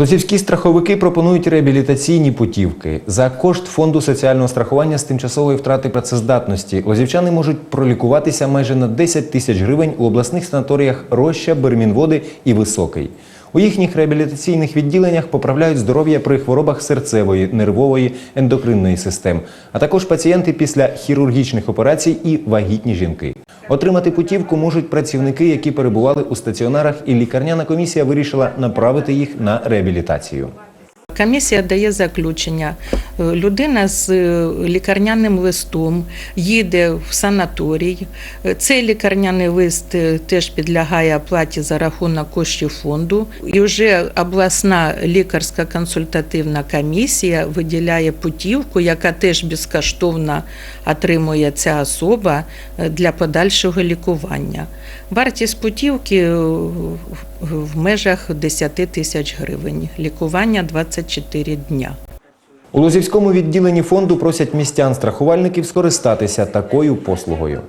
Лозівські страховики пропонують реабілітаційні путівки. За кошт фонду соціального страхування з тимчасової втрати працездатності лозівчани можуть пролікуватися майже на 10 тисяч гривень у обласних санаторіях Роща, Бермінводи і Високий. У їхніх реабілітаційних відділеннях поправляють здоров'я при хворобах серцевої, нервової, ендокринної систем, а також пацієнти після хірургічних операцій і вагітні жінки. Отримати путівку можуть працівники, які перебували у стаціонарах, і лікарняна комісія вирішила направити їх на реабілітацію. Комісія дає заключення. Е, Людина з е, лікарняним листом їде в санаторій. Е, Цей лікарняний лист теж підлягає оплаті за рахунок коштів фонду. І вже обласна лікарська консультативна комісія виділяє путівку, яка теж безкоштовно отримує ця особа для подальшого лікування. Вартість путівки в межах 10 тисяч гривень. Лікування 24 дня. У Лозівському відділенні фонду просять містян страхувальників скористатися такою послугою.